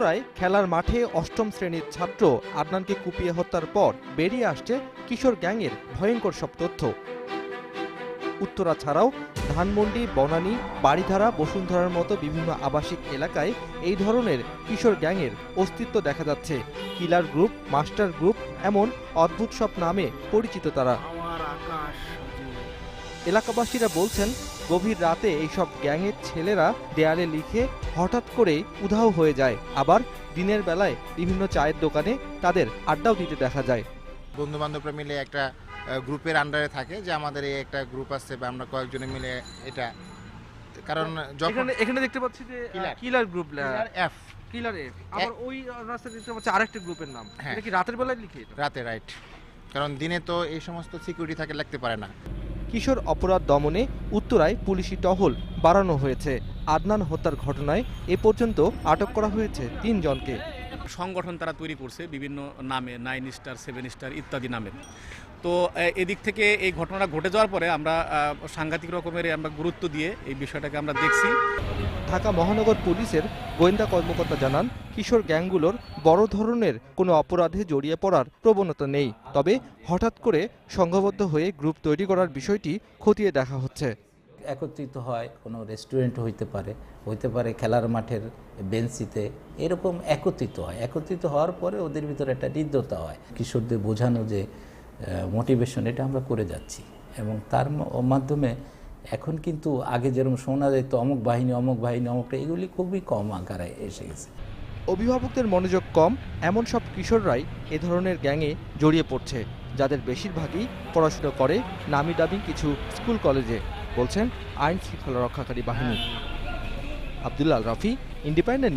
উত্তরায় খেলার মাঠে অষ্টম শ্রেণির ছাত্র আদনানকে কুপিয়ে হত্যার পর বেরিয়ে আসছে কিশোর গ্যাংয়ের ভয়ঙ্কর সব তথ্য। উত্তরা ছাড়াও ধানমন্ডি, বনানী বাড়িধারা বসুন্ধরার মতো বিভিন্ন আবাসিক এলাকায় এই ধরনের কিশোর গ্যাংয়ের অস্তিত্ব দেখা যাচ্ছে। কিলার গ্রুপ, মাস্টার গ্রুপ, এমন অদ্ভুত সব নামে পরিচিত তারা। এলাকাবাসীরা বলছেন গভীর রাতে এইসব গ্যাংয়ের ছেলেরা দেয়ালে লিখে হঠাৎ করেই উধাও হয়ে যায়। আবার দিনের বেলায় বিভিন্ন চায়ের দোকানে তাদের আড্ডাও দিতে দেখা যায়। বন্ধু বান্ধবরা মিলে একটা গ্রুপের আন্ডারে থাকে যে আমাদের এই একটা গ্রুপ আছে বা আমরা কয়েকজনে মিলে এটা। কারণ যখন এখানে এখানে দেখতে পাচ্ছি যে killer group F killer F আবার ওই রাস্তায় দেখতে পাচ্ছি আরেকটা গ্রুপের নাম। হ্যাঁ। এটা কি রাতের বেলায় লিখে এটা? রাতে রাইট কারণ দিনে তো এই সমস্ত সিকিউরিটি থাকে লাগতে পারে না। কিশোর অপরাধ দমনে উত্তরায় পুলিশি টহল বাড়ানো হয়েছে। আদনান হত্যার ঘটনায় এ পর্যন্ত আটক করা হয়েছে তিনজনকে। সংগঠন তারা তৈরি করছে, বিভিন্ন নামে, নাইন স্টার, সেভেন স্টার ইত্যাদি নামে। তো এদিক থেকে এই ঘটনাটা ঘটে যাওয়ার পরে আমরা সাংঘাতিক রকমের আমরা গুরুত্ব দিয়ে এই বিষয়টাকে আমরা দেখছি। ঢাকা মহানগর পুলিশের গোয়েন্দা কর্মকর্তা জানান, কিশোর গ্যাংগুলোর বড় ধরনের কোনো অপরাধে জড়িয়ে পড়ার প্রবণতা নেই। তবে হঠাৎ করে সংঘবদ্ধ হয়ে গ্রুপ তৈরি করার বিষয়টি খতিয়ে দেখা হচ্ছে। একত্রিত হয়, কোনো রেস্টুরেন্ট হইতে পারে। হইতে পারে খেলার মাঠের বেঞ্চিতে। এরকম একত্রিত হয়। একত্রিত হওয়ার পরে ওদের ভিতরে একটা হৃদ্যতা হয়। কিশোরদের বোঝানো যে মোটিভেশন এটা আমরা করে যাচ্ছি। এবং তার মাধ্যমে এখন কিন্তু আগে যেরকম শোনা যেত অমুক বাহিনী অমুক বাহিনী, অমুকটা, এগুলি খুবই কম আকারে এসে গেছে। অভিভাবকদের মনোযোগ কম, এমন সব কিশোররাই এ ধরনের গ্যাংয়ে জড়িয়ে পড়ছে, যাদের বেশিরভাগই পড়াশুনো করে নামি দামি কিছু স্কুল কলেজে বলছেন আইন শৃঙ্খলা রক্ষাকারী বাহিনী। আব্দুল্লাহ রফি ইন্ডিপেন্ডেন্ট